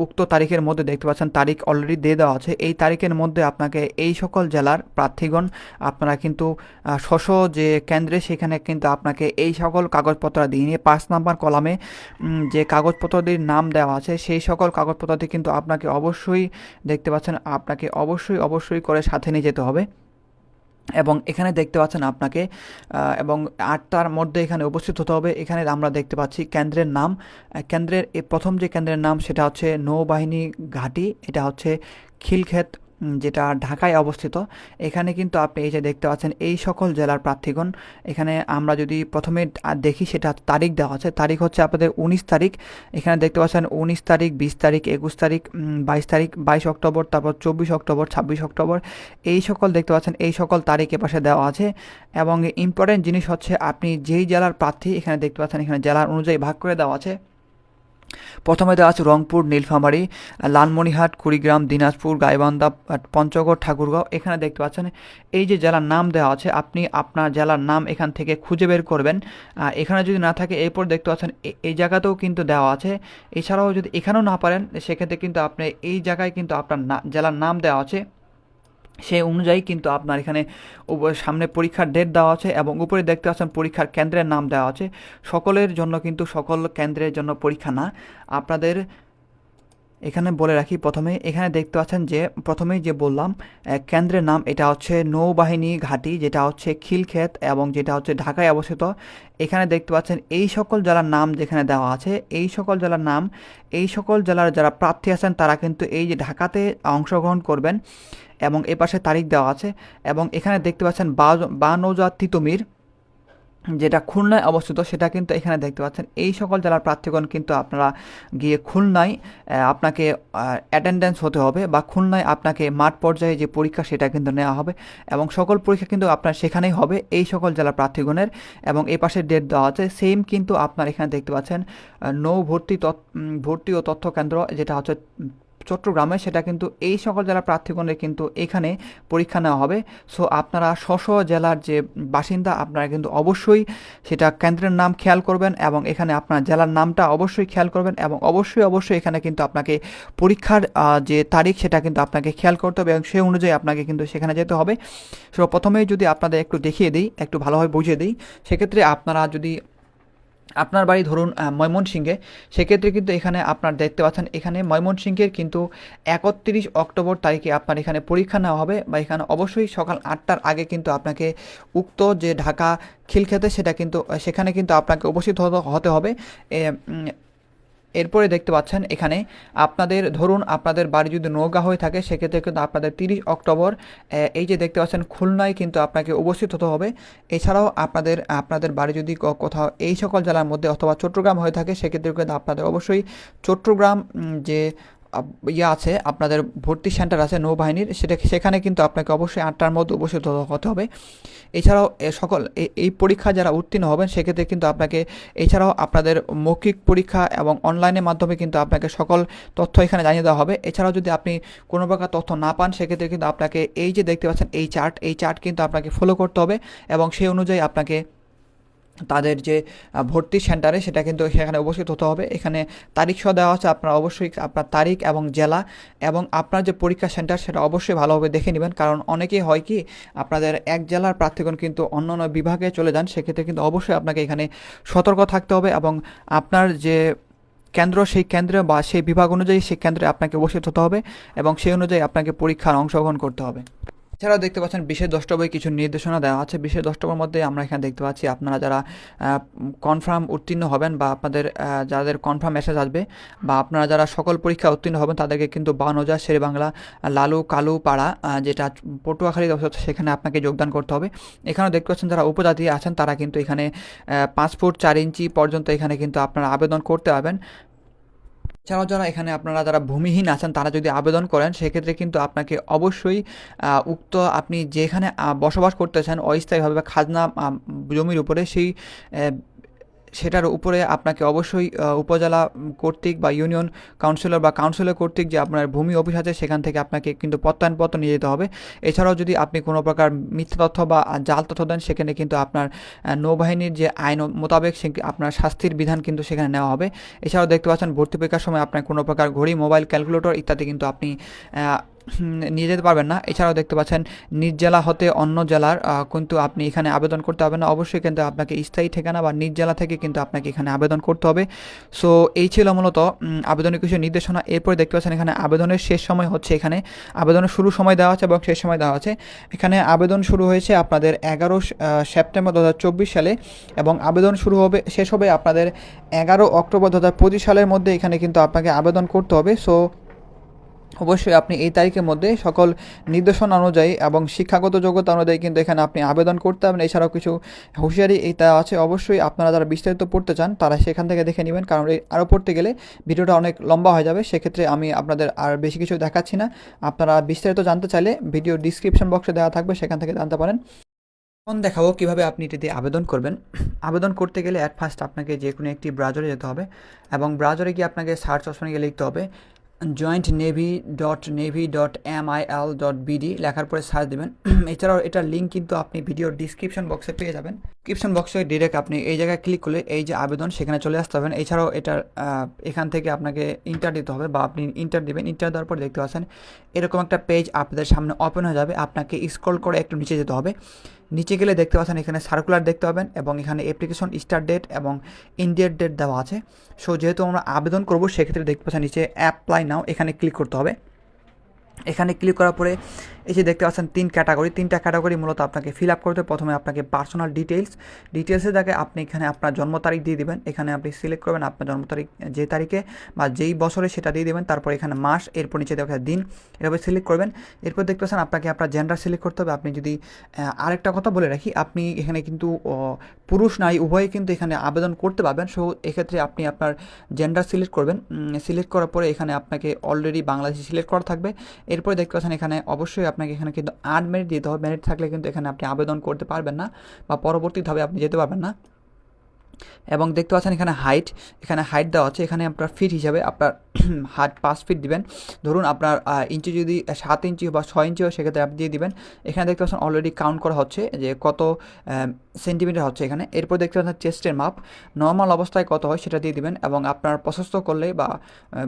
উক্ত তারিখের মধ্যে দেখতে পাচ্ছেন তারিখ অলরেডি দিয়ে দেওয়া আছে। এই তারিখের মধ্যে আপনাকে এই সকল জেলার প্রার্থীগণ আপনারা কিন্তু আহ, স্ব স্ব যে কেন্দ্রে সেখানে কিন্তু আপনাকে এই সকল কাগজপত্র দিয়ে নিয়ে পাঁচ নাম্বার কলামে যে কাগজপত্রটির নাম দেওয়া আছে সেই সকল কাগজপত্রটি কিন্তু আপনাকে অবশ্যই দেখতে পাচ্ছেন আপনাকে অবশ্যই অবশ্যই করে সাথে নিয়ে যেতে হবে। এবং এখানে দেখতে পাচ্ছেন আপনাকে এবং আটটার মধ্যে এখানে উপস্থিত হতে হবে। এখানে আমরা দেখতে পাচ্ছি কেন্দ্রের নাম। কেন্দ্রের প্রথম যে কেন্দ্রের নাম সেটা হচ্ছে নৌবাহিনী ঘাঁটি। এটা হচ্ছে খিলক্ষেত যেটা ঢাকায় অবস্থিত, এখানে কিন্তু আপনি এই যে দেখতে পাচ্ছেন, এই সকল জেলার প্রার্থীগণ, এখানে আমরা যদি প্রথমে দেখি সেটা তারিখ দেওয়া আছে, তারিখ হচ্ছে আপনাদের উনিশ তারিখ, এখানে দেখতে পাচ্ছেন উনিশ তারিখ, বিশ তারিখ, একুশ তারিখ বাইশ তারিখ, বাইশ অক্টোবর, তারপর চব্বিশ অক্টোবর, ছাব্বিশ অক্টোবর, এই সকল দেখতে পাচ্ছেন, এই সকল তারিখ এপাশে দেওয়া আছে এবং ইম্পর্টেন্ট জিনিস হচ্ছে আপনি যেই জেলার প্রার্থী, এখানে দেখতে পাচ্ছেন, এখানে জেলার অনুযায়ী ভাগ করে দেওয়া আছে। প্রথমে দেওয়া আছে রংপুর, নীলফামারী, লালমনিরহাট, কুড়িগ্রাম, দিনাজপুর, গাইবান্ধা, পঞ্চগড়, ঠাকুরগাঁও। এখানে দেখতে পাচ্ছেন, এই যে জেলার নাম দেওয়া আছে, আপনি আপনার জেলার নাম এখান থেকে খুঁজে বের করবেন। এখানে যদি না থাকে, এরপর দেখতে পাচ্ছেন এই জায়গাতেও কিন্তু দেওয়া আছে। এছাড়াও যদি এখানেও না পারেন, সেক্ষেত্রে কিন্তু আপনি এই জায়গায় কিন্তু আপনার জেলার নাম দেওয়া আছে। সেই অনুযায়ী কিন্তু আপনার এখানে সামনে পরীক্ষার ডেট দেওয়া আছে এবং উপরে দেখতে পাচ্ছেন পরীক্ষার কেন্দ্রের নাম দেওয়া আছে। সকলের জন্য কিন্তু সকল কেন্দ্রের জন্য পরীক্ষা না। আপনাদের এখানে বলে রাখি, প্রথমে এখানে দেখতে পাচ্ছেন যে, প্রথমেই যে বললাম কেন্দ্রের নাম এটা হচ্ছে নৌবাহিনী ঘাঁটি, যেটা হচ্ছে খিলক্ষেত এবং যেটা হচ্ছে ঢাকায় অবস্থিত। এখানে দেখতে পাচ্ছেন এই সকল জেলার নাম যেখানে দেওয়া আছে, এই সকল জেলার নাম, এই সকল জেলার যারা প্রার্থী আছেন, তারা কিন্তু এই যে ঢাকাতে অংশগ্রহণ করবেন এবং এ পাশে তারিখ দেওয়া আছে এবং এখানে দেখতে পাচ্ছেন বা বানৌজা তিতুমির। যেটা খুলনায় অবস্থিত সেটা কিন্তু এখানে দেখতে পাচ্ছেন। এই সকল জেলার প্রার্থীগণ কিন্তু আপনারা গিয়ে খুলনায় আপনাকে অ্যাটেন্ডেন্স হতে হবে বা খুলনায় আপনাকে মাঠ পর্যায়ে যে পরীক্ষা সেটা কিন্তু নেওয়া হবে এবং সকল পরীক্ষা কিন্তু আপনার সেখানেই হবে এই সকল জেলার প্রার্থীগণের এবং এই পাশে ডেট দেওয়া আছে। সেম কিন্তু আপনার এখানে দেখতে পাচ্ছেন নৌ ভর্তি ভর্তি ও তথ্য কেন্দ্র যেটা হচ্ছে চট্টগ্রামে, সেটা কিন্তু এই সকল জেলার প্রার্থীগণের কিন্তু এখানে পরীক্ষা নেওয়া হবে। সো আপনারা স্ব জেলার যে বাসিন্দা, আপনারা কিন্তু অবশ্যই সেটা কেন্দ্রের নাম খেয়াল করবেন এবং এখানে আপনার জেলার নামটা অবশ্যই খেয়াল করবেন এবং অবশ্যই অবশ্যই এখানে কিন্তু আপনাকে পরীক্ষার যে তারিখ, সেটা কিন্তু আপনাকে খেয়াল করতে হবে এবং সেই অনুযায়ী আপনাকে কিন্তু সেখানে যেতে হবে। সো প্রথমেই যদি আপনাদের একটু দেখিয়ে দিই, একটু ভালোভাবে বুঝিয়ে দিই, সেক্ষেত্রে আপনারা যদি আপনার বাড়ি ধরুন ময়মনসিংহে, সেক্ষেত্রে কিন্তু এখানে আপনার দেখতে পাচ্ছেন, এখানে ময়মনসিংহের কিন্তু একত্রিশ অক্টোবর তারিখে আপনার এখানে পরীক্ষা নেওয়া হবে বা এখানে অবশ্যই সকাল আটটার আগে কিন্তু আপনাকে উক্ত যে ঢাকা খিলখেতে সেটা কিন্তু, সেখানে কিন্তু আপনাকে উপস্থিত হতে- হবে। এরপরে দেখতে পাচ্ছেন এখানে আপনাদের, ধরুন আপনাদের বাড়ি যদি নৌকা হয়ে থাকে, সেক্ষেত্রে কিন্তু আপনাদের তিরিশ অক্টোবর এই যে দেখতে পাচ্ছেন খুলনায় কিন্তু আপনাকে উপস্থিত হতে হবে। এছাড়াও আপনাদের আপনাদের বাড়ি যদি কোথাও এই সকল জেলার মধ্যে অথবা চট্টগ্রাম হয়ে থাকে সেক্ষেত্রে কিন্তু আপনাদের অবশ্যই চট্টগ্রাম যে ইয়ে আছে, আপনাদের ভর্তি সেন্টার আছে নৌবাহিনীর, সেটা সেখানে কিন্তু আপনাকে অবশ্যই আটটার মধ্যে উপস্থিত হতে- হবে। এছাড়াও সকল এই পরীক্ষা যারা উত্তীর্ণ হবেন, সেক্ষেত্রে কিন্তু আপনাকে, এছাড়াও আপনাদের মৌখিক পরীক্ষা এবং অনলাইনের মাধ্যমে কিন্তু আপনাকে সকল তথ্য এখানে জানিয়ে দেওয়া হবে। এছাড়াও যদি আপনি কোনো প্রকার তথ্য না পান, সেক্ষেত্রে কিন্তু আপনাকে এই যে দেখতে পাচ্ছেন, এই চার্ট এই চার্ট কিন্তু আপনাকে ফলো করতে হবে এবং সেই অনুযায়ী আপনাকে তাদের যে ভর্তি সেন্টারে সেটা কিন্তু সেখানে উপস্থিত হতে হবে। এখানে তারিখ সহ দেওয়া আছে, আপনার অবশ্যই আপনার তারিখ এবং জেলা এবং আপনার যে পরীক্ষা সেন্টার সেটা অবশ্যই ভালোভাবে দেখে নেবেন। কারণ অনেকেই হয় কি, আপনাদের এক জেলার প্রার্থীগণ কিন্তু অন্য অন্য বিভাগে চলে যান, সেক্ষেত্রে কিন্তু অবশ্যই আপনাকে এখানে সতর্ক থাকতে হবে এবং আপনার যে কেন্দ্র, সেই কেন্দ্রে বা সেই বিভাগ অনুযায়ী সেই কেন্দ্রে আপনাকে উপস্থিত হতে হবে এবং সেই অনুযায়ী আপনাকে পরীক্ষার অংশগ্রহণ করতে হবে। এছাড়াও দেখতে পাচ্ছেন বিশেষ দ্রষ্টব্যে কিছু নির্দেশনা দেওয়া আছে। বিশেষ দ্রষ্টব্যের মধ্যে আমরা এখানে দেখতে পাচ্ছি আপনারা যারা কনফার্ম উত্তীর্ণ হবেন বা আপনাদের যাদের কনফার্ম মেসেজ আসবে বা আপনারা যারা সকল পরীক্ষা উত্তীর্ণ হবেন তাদেরকে কিন্তু বানজা শেরে বাংলা লালু কালু পাড়া যেটা পটুয়াখালী সেখানে আপনাকে যোগদান করতে হবে। এখানেও দেখতে পাচ্ছেন যারা উপজাতি আছেন তারা কিন্তু এখানে পাঁচ ফুট চার ইঞ্চি পর্যন্ত এখানে কিন্তু আপনারা আবেদন করতে পারবেন। এছাড়াও যারা এখানে আপনারা যারা ভূমিহীন আছেন, তারা যদি আবেদন করেন, সেক্ষেত্রে কিন্তু আপনাকে অবশ্যই উক্ত আপনি যেখানে বসবাস বসবাস করতেছেন, অস্থায়ীভাবে বা খাজনা জমির উপরে সেই সেটার উপরে আপনাকে অবশ্যই উপজেলা কর্তৃক বা ইউনিয়ন কাউন্সিলর বা কাউন্সিলর কর্তৃক যে আপনার ভূমি অফিস আছে, সেখান থেকে আপনাকে কিন্তু প্রত্যয়নপত্র নিয়ে যেতে হবে। এছাড়াও যদি আপনি কোনো প্রকার মিথ্যা তথ্য বা জাল তথ্য দেন, সেখানে কিন্তু আপনার নৌবাহিনীর যে আইন মোতাবেক সে আপনার শাস্তির বিধান কিন্তু সেখানে নেওয়া হবে। এছাড়াও দেখতে পাচ্ছেন, ভর্তি পরীক্ষার সময় আপনার কোনো প্রকার ঘড়ি, মোবাইল, ক্যালকুলেটর ইত্যাদি কিন্তু আপনি নিয়ে যেতে পারবেন না। এছাড়াও দেখতে পাচ্ছেন, নিজ জেলা হতে অন্য জেলার কিন্তু আপনি এখানে আবেদন করতে হবে না। অবশ্যই কিন্তু আপনাকে স্থায়ী ঠিকানা বা নিজ জেলা থেকে কিন্তু আপনাকে এখানে আবেদন করতে হবে। সো, এই ছিল মূলত আবেদনের কিছু নির্দেশনা। এরপরে দেখতে পাচ্ছেন, এখানে আবেদনের শেষ সময় হচ্ছে এখানে। আবেদনের শুরু সময় দেওয়া আছে এবং শেষ সময় দেওয়া আছে। এখানে আবেদন শুরু হয়েছে আপনাদের এগারো সেপ্টেম্বর দু হাজার চব্বিশ সালে এবং আবেদন শুরু হবে, শেষ হবে আপনাদের এগারো অক্টোবর দু হাজার পঁচিশ সালের মধ্যে এখানে কিন্তু আপনাকে আবেদন করতে হবে। সো অবশ্যই আপনি এই তারিখের মধ্যে সকল নির্দেশনা অনুযায়ী এবং শিক্ষাগত যোগ্যতা অনুযায়ী কিন্তু এখানে আপনি আবেদন করতে হবে এছাড়াও কিছু হুঁশিয়ারি এটা আছে, অবশ্যই আপনারা যারা বিস্তারিত পড়তে চান তারা সেখান থেকে দেখে নেবেন। কারণ এই আরও পড়তে গেলে ভিডিওটা অনেক লম্বা হয়ে যাবে, সেক্ষেত্রে আমি আপনাদের আর বেশি কিছু দেখাচ্ছি না। আপনারা বিস্তারিত জানতে চাইলে ভিডিও ডিসক্রিপশন বক্সে দেওয়া থাকবে, সেখান থেকে জানতে পারেন। এখন দেখাবো কীভাবে আপনি এটিতে আবেদন করবেন। আবেদন করতে গেলে অ্যাট ফার্স্ট আপনাকে যে কোনো একটি ব্রাউজারে যেতে হবে এবং ব্রাউজারে গিয়ে আপনাকে সার্চ অপশনে গিয়ে লিখতে হবে। Joint navy dot navy dot M I L dot BD লেখার পরে সার্চ দেবেন। এছাড়াও এটার লিঙ্ক কিন্তু আপনি ভিডিওর ডিসক্রিপশন বক্সে পেয়ে যাবেন। ডিসক্রিপশন বক্সে ডিরেক্ট আপনি এই জায়গায় ক্লিক করলে এই যে আবেদন সেখানে চলে আসতে হবেন এছাড়াও এটার এখান থেকে আপনাকে ইন্টার দিতে হবে বা আপনি ইন্টার দিবেন। ইন্টার দেওয়ার পর দেখতে পাচ্ছেন, এরকম একটা পেজ আপনাদের সামনে ওপেন হয়ে যাবে। আপনাকে স্ক্রল করে একটু নিচে যেতে হবে। নিচে গেলে দেখতে পাচ্ছেন এখানে সার্কুলার দেখতে পাবেন এবং এখানে অ্যাপ্লিকেশন স্টার্ট ডেট এবং ইন্ডিয়ার ডেট দেওয়া আছে। সো যেহেতু আমরা আবেদন করব, সেক্ষেত্রে দেখতে পাচ্ছেন নিচে অ্যাপ্লাই নাও এখানে ক্লিক করতে হবে। এখানে ক্লিক করার পরে এই যে দেখতে পাচ্ছেন, তিন ক্যাটাগরি তিনটা ক্যাটাগরি মূলত আপনাকে ফিল আপ করতে প্রথমে আপনাকে পার্সোনাল ডিটেলস ডিটেলসে দেখে আপনি এখানে আপনার জন্ম তারিখ দিয়ে দেবেন, এখানে আপনি সিলেক্ট করবেন আপনার জন্ম তারিখ, যে তারিখে বা যেই বছরে সেটা দিয়ে দেবেন, তারপর এখানে মাস, এরপর নিচে দেখা দিন, এভাবে সিলেক্ট করবেন। এরপর দেখতে পাচ্ছেন আপনাকে আপনার জেন্ডার সিলেক্ট করতে হবে। আপনি যদি আরেকটা কথা বলে রাখি, আপনি এখানে কিন্তু পুরুষ, নারী উভয়ে কিন্তু এখানে আবেদন করতে পারবেন। সো, এক্ষেত্রে আপনি আপনার জেন্ডার সিলেক্ট করবেন। সিলেক্ট করার পরে এখানে আপনাকে অলরেডি বাংলাদেশি সিলেক্ট করা থাকবে। এরপরে দেখতে পাচ্ছেন এখানে অবশ্যই আপনাকে এখানে কিন্তু আট মেরিট দিতে হবে। মেরিট থাকলে কিন্তু এখানে আপনি আবেদন করতে পারবেন না বা পরবর্তীভাবে আপনি যেতে পারবেন না। এবং দেখতে পাচ্ছেন এখানে হাইট এখানে হাইট দেওয়া আছে, এখানে আপনার ফিট হিসাবে আপনার হাইট পাঁচ ফিট দিবেন। ধরুন আপনার ইঞ্চি যদি সাত ইঞ্চি বা ছয় ইঞ্চি হয়, সেক্ষেত্রে আপনি দিয়ে দিবেন। এখানে দেখতে পাচ্ছেন অলরেডি কাউন্ট করা হচ্ছে যে কত সেন্টিমিটার হচ্ছে এখানে। এরপর দেখতে পাচ্ছেন চেস্টের মাপ। নর্মাল অবস্থায় কত হয় সেটা দিয়ে দিবেন এবং আপনার প্রশস্ত করলে বা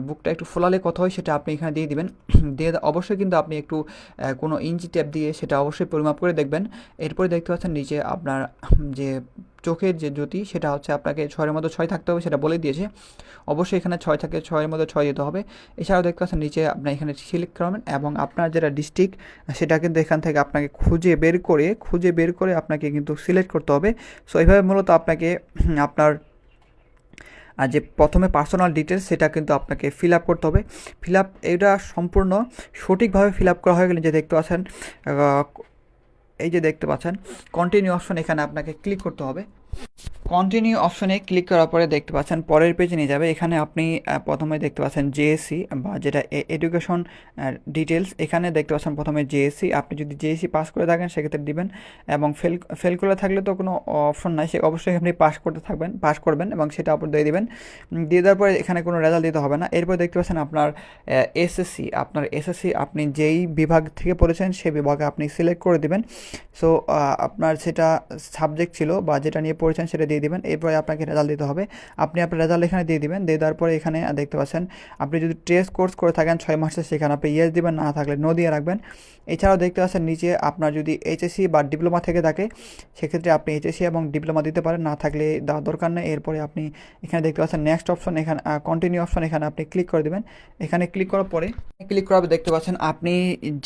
বুকটা একটু ফোলালে কত হয় সেটা আপনি এখানে দিয়ে দিবেন। দিয়ে অবশ্যই কিন্তু আপনি একটু কোনো ইঞ্চি ট্যাপ দিয়ে সেটা অবশ্যই পরিমাপ করে দেখবেন। এরপরে দেখতে পাচ্ছেন নিচে আপনার, যে চোখের যে জ্যোতি, সেটা হচ্ছে আপনাকে ছয়ের মধ্যে ছয় থাকতে হবে, সেটা বলে দিয়েছে। অবশ্যই এখানে ছয় থাকে, ছয়ের মধ্যে ছয় দিতে হবে। এছাড়াও দেখতে পাচ্ছেন, নিচে আপনার এখানে সিলেক্ট করবেন এবং আপনার যেটা ডিস্ট্রিক্ট সেটা কিন্তু এখান থেকে আপনাকে খুঁজে বের করে, খুঁজে বের করে আপনাকে কিন্তু সিলেক্ট করতে হবে। সো এইভাবে মূলত আপনাকে, আপনার আর যে প্রথমে পার্সোনাল ডিটেলস সেটা কিন্তু আপনাকে ফিল আপ করতে হবে। ফিল আপ এটা সম্পূর্ণ সঠিকভাবে ফিল আপ করা হয়ে গেলে যে দেখতে পাচ্ছেন এই যে দেখতে পাচ্ছেন কন্টিনিউ অপশন এখানে আপনাকে ক্লিক করতে হবে। কন্টিনিউ অপশনে ক্লিক করার পরে দেখতে পাচ্ছেন পরের পেজে নিয়ে যাবে। এখানে আপনি প্রথমে দেখতে পাচ্ছেন জেএসসি বা যেটা এডুকেশন ডিটেলস এখানে দেখতে পাচ্ছেন প্রথমে জেএসসি আপনি যদি জেএসসি পাস করে থাকেন সেক্ষেত্রে দিবেন এবং ফেল ফেল করে থাকলে তো কোনো অপশন নাই, সে অবশ্যই আপনি পাস করতে থাকবেন পাস করবেন এবং সেটা আপনি দিয়ে দিবেন। দিয়ে দেওয়ার পরে এখানে কোনো রেজাল্ট দিতে হবে না। এরপর দেখতে পাচ্ছেন আপনার এসএসসি আপনার এসএসসি আপনি যেই বিভাগ থেকে পড়েছেন সেই বিভাগে আপনি সিলেক্ট করে দিবেন। সো আপনার সেটা সাবজেক্ট ছিল বা যেটা নিয়ে পড়েছেন সেটা দিয়ে দিবেন। এরপরে আপনাকে রেজাল্ট দিতে হবে। আপনি আপনার রেজাল্ট এখানে দিয়ে দিবেন। দিয়ে দেওয়ার পরে এখানে দেখতে পাচ্ছেন, আপনি যদি টেস্ট কোর্স করে থাকেন ছয় মাসে সেখানে আপনি ইয়েস দিবেন, না থাকলে নো দিয়ে রাখবেন। এছাড়াও দেখতে পাচ্ছেন, নিচে আপনার যদি এইচএসসি বা ডিপ্লোমা থেকে থাকে, সেক্ষেত্রে আপনি এইচএসসি এবং ডিপ্লোমা দিতে পারেন, না থাকলে দেওয়ার দরকার নেই। এরপরে আপনি এখানে দেখতে পাচ্ছেন নেক্সট অপশন এখানে কন্টিনিউ অপশন এখানে আপনি ক্লিক করে দেবেন। এখানে ক্লিক করার পরে ক্লিক করার দেখতে পাচ্ছেন, আপনি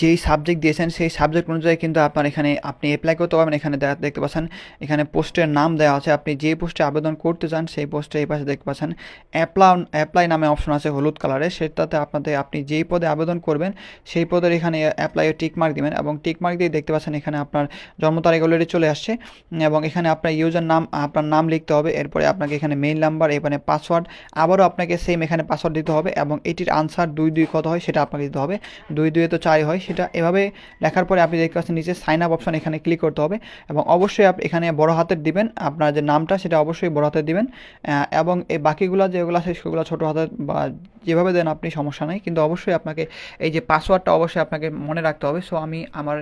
যেই সাবজেক্ট দিয়েছেন, সেই সাবজেক্ট অনুযায়ী কিন্তু আপনার এখানে, আপনি অ্যাপ্লাই করতে পারবেন। এখানে দেখতে পাচ্ছেন, এখানে পোস্টের নাম দেওয়া আছে। আপনি যে পোস্টে আবেদন করতে চান, সেই পোস্টে এই পাশে দেখতে পাচ্ছেন অ্যাপ্লাই অ্যাপ্লাই নামে অপশন আছে হলুদ কালারে সেটাতে আপনাদের, আপনি যেই পদে আবেদন করবেন, সেই পদের এখানে অ্যাপ্লাই টিক মার্ক দিবেন এবং টিক মার্ক দিয়ে দেখতে পাচ্ছেন এখানে আপনার জন্ম তারিখ অলরেডি চলে আসছে এবং এখানে আপনার ইউজার নাম, আপনার নাম লিখতে হবে। এরপরে আপনাকে এখানে মেইল নাম্বার এখানে পাসওয়ার্ড আবারও আপনাকে সেম এখানে পাসওয়ার্ড দিতে হবে এবং এটির আনসার দুই দুই কত হয় সেটা আপনাকে দিতে হবে। দুই দুয়ে তো চাই হয়। সেটা এভাবে লেখার পরে আপনি দেখতে পাচ্ছেন নিচে সাইন আপ অপশন এখানে ক্লিক করতে হবে এবং অবশ্যই এখানে বড় হাতের দিবেন। আপনার যে নামটা সেটা অবশ্যই বড় হাতে দেবেন এবং এই বাকিগুলো যেগুলো আছে সেগুলো ছোটো হাতে বা যেভাবে দেন আপনি সমস্যা নাই, কিন্তু অবশ্যই আপনাকে এই যে পাসওয়ার্ডটা অবশ্যই আপনাকে মনে রাখতে হবে। সো আমি আমার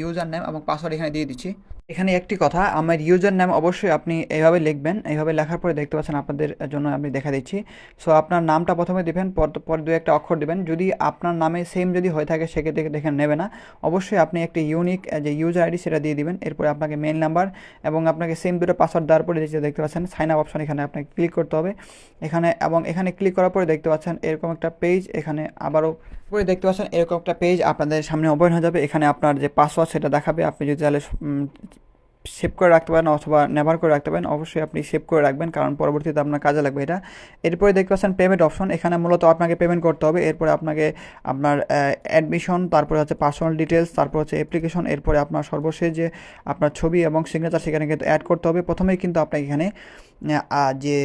ইউজার নেম এবং পাসওয়ার্ড এখানে দিয়ে দিচ্ছি। এখানে একটি কথা, আমার ইউজার নাম অবশ্যই আপনি এইভাবে লিখবেন, এইভাবে লেখার পরে দেখতে পাচ্ছেন আপনাদের জন্য আমি দেখা দিচ্ছি। সো আপনার নামটা প্রথমে দেবেন, পর দু একটা অক্ষর দেবেন। যদি আপনার নামে সেম যদি হয়ে থাকে, সেক্ষেত্রে দেখে নেবে না। অবশ্যই আপনি একটি ইউনিক যে ইউজার আইডি সেটা দিয়ে দিবেন, এরপরে আপনাকে মেল নাম্বার এবং আপনাকে সেম দুটো পাসওয়ার্ড দেওয়ার পরে যে দেখতে পাচ্ছেন সাইন আপ অপশন এখানে আপনাকে ক্লিক করতে হবে। এখানে এবং এখানে ক্লিক করার পরে দেখতে পাচ্ছেন এরকম একটা পেজ এখানে আবারও পরে দেখতে পাচ্ছেন এরকম একটা পেজ আপনাদের সামনে ওপেন হয়ে যাবে। এখানে আপনার যে পাসওয়ার্ড সেটা দেখাবে, আপনি যদি তাহলে সেভ করে রাখতে পারেন অথবা নেভার করে রাখতে পারেন, অবশ্যই আপনি সেভ করে রাখবেন, কারণ পরবর্তীতে আপনার কাজে লাগবে এটা। এরপরে দেখতে পাচ্ছেন পেমেন্ট অপশন এখানে মূলত আপনাকে পেমেন্ট করতে হবে। এরপরে আপনাকে আপনার অ্যাডমিশন তারপরে হচ্ছে পার্সোনাল ডিটেলস তারপর হচ্ছে অ্যাপ্লিকেশন এরপরে আপনার সর্বশেষ যে আপনার ছবি এবং সিগনেচার সেখানে কিন্তু অ্যাড করতে হবে। প্রথমেই কিন্তু আপনাকে এখানে যে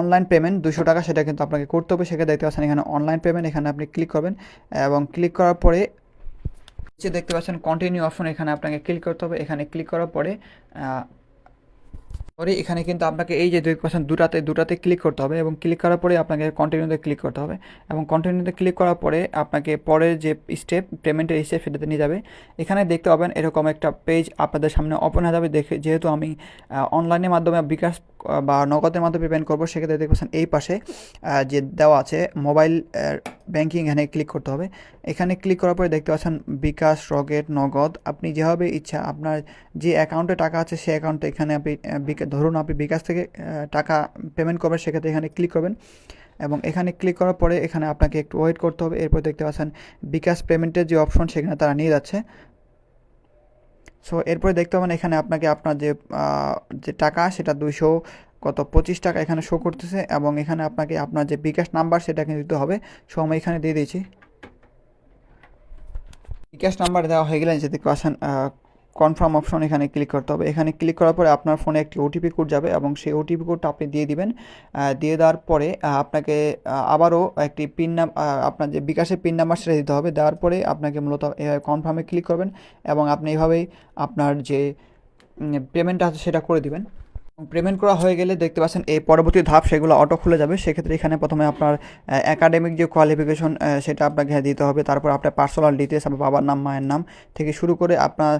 অনলাইন পেমেন্ট দুশো টাকা, সেটা কিন্তু আপনাকে করতে হবে। সেখানে দেখতে পাচ্ছেন এখানে অনলাইন পেমেন্ট এখানে আপনি ক্লিক করবেন এবং ক্লিক করার পরে নিচে দেখতে পাচ্ছেন কন্টিনিউ অপশন এখানে আপনাকে ক্লিক করতে হবে। এখানে ক্লিক করার পরে পরে এখানে কিন্তু আপনাকে এই যে দেখতে পাচ্ছেন দুটাতে দুটাতে ক্লিক করতে হবে এবং ক্লিক করার পরে আপনাকে কন্টিনিউতে ক্লিক করতে হবে এবং কন্টিনিউতে ক্লিক করার পরে আপনাকে পরের যে স্টেপ পেমেন্টের স্টেপ সেটাতে নিয়ে যাবে। এখানে দেখতে পাবেন এরকম একটা পেজ আপনাদের সামনে ওপেন হয়ে যাবে দেখে, যেহেতু আমি অনলাইনের মাধ্যমে বিকাশ বা নগদের মাধ্যমে পেমেন্ট করব, সেক্ষেত্রে দেখতে পাচ্ছেন এই পাশে যে দেওয়া আছে মোবাইল ব্যাঙ্কিং এখানে ক্লিক করতে হবে। এখানে ক্লিক করার পরে দেখতে পাচ্ছেন বিকাশ, রকেট, নগদ, আপনি যেভাবে ইচ্ছা আপনার যে অ্যাকাউন্টে টাকা আছে, সেই অ্যাকাউন্টে এখানে আপনি ধরুন আপনি বিকাশ থেকে টাকা পেমেন্ট করবেন, সেক্ষেত্রে এখানে ক্লিক করবেন। এবং এখানে ক্লিক করার পরে এখানে আপনাকে একটু ওয়েট করতে হবে। এরপর দেখতে পাচ্ছেন বিকাশ পেমেন্টের যে অপশন সেখানে তারা নিয়ে যাচ্ছে। সো এরপরে দেখতে পাবেন এখানে আপনাকে আপনার যে যে টাকা, সেটা দুইশো কত, পঁচিশ টাকা এখানে শো করতেছে। এবং এখানে আপনাকে আপনার যে বিকাশ নাম্বার সেটা কিন্তু দিতে হবে। সো আমি এখানে দিয়ে দিয়েছি। বিকাশ নাম্বার দেওয়া হয়ে গেলে যে দেখতে পাচ্ছেন কনফার্ম অপশন এখানে ক্লিক করতে হবে। এখানে ক্লিক করার পরে আপনার ফোনে একটি ওটিপি কোড যাবে এবং সেই ওটিপি কোডটা আপনি দিয়ে দিবেন। দিয়ে দেওয়ার পরে আপনাকে আবারও একটি পিন নাম আপনার যে বিকাশের পিন নাম্বার সেটা দিতে হবে। দেওয়ার পরে আপনাকে মূলত কনফার্মে ক্লিক করবেন এবং আপনি এইভাবেই আপনার যে পেমেন্টটা আছে সেটা করে দিবেন। পেমেন্ট করা হয়ে গেলে দেখতে পাচ্ছেন এই পরবর্তী ধাপ সেগুলো অটো খুলে যাবে। সেক্ষেত্রে এখানে প্রথমে আপনার একাডেমিক যে কোয়ালিফিকেশন সেটা আপনাকে দিতে হবে। তারপর আপনার পার্সোনাল ডিটেলস আপনার বাবার নাম, মায়ের নাম থেকে শুরু করে আপনার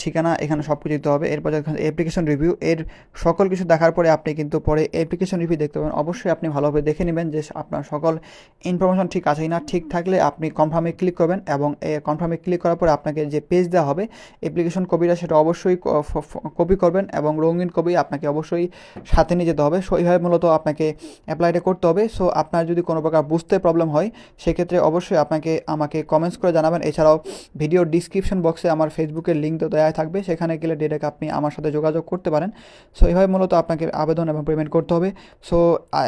ঠিকানা এখানে সব কিছু দিতে হবে। এরপর অ্যাপ্লিকেশন রিভিউ এর সকল কিছু দেখার পরে আপনি কিন্তু পরে অ্যাপ্লিকেশন রিভিউ দেখতে পাবেন। অবশ্যই আপনি ভালোভাবে দেখে নেবেন যে আপনার সকল ইনফরমেশন ঠিক আছে না ঠিক থাকলে আপনি কনফার্মে ক্লিক করবেন এবং কনফার্মে ক্লিক করার পরে আপনাকে যে পেজ দেওয়া হবে অ্যাপ্লিকেশন কপিটা সেটা অবশ্যই কপি করবেন এবং রঙিন কপি আপনাকে অবশ্যই সাথে নিয়ে যেতে হবে। সো, এইভাবে মূলত আপনাকে অ্যাপ্লাইটা করতে হবে। সো, আপনার যদি কোনো প্রকার বুঝতে প্রবলেম হয়, সেক্ষেত্রে অবশ্যই আপনাকে আমাকে কমেন্টস করে জানাবেন। এছাড়াও ভিডিও ডিসক্রিপশন বক্সে আমার ফেসবুকের লিঙ্ক তো দেওয়া থাকবে। সেখানে গেলে ডিরেক্ট আপনি আমার সাথে যোগাযোগ করতে পারেন। সো, এইভাবে মূলত আপনাকে আবেদন এবং পেমেন্ট করতে হবে। সো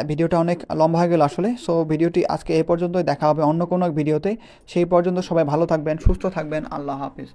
ভিডিওটা অনেক লম্বা হয়ে গেল আসলে। সো, ভিডিওটি আজকে এই পর্যন্তই। দেখা হবে অন্য কোনো ভিডিওতে সেই পর্যন্ত সবাই ভালো থাকবেন, সুস্থ থাকবেন। আল্লাহ হাফিজ।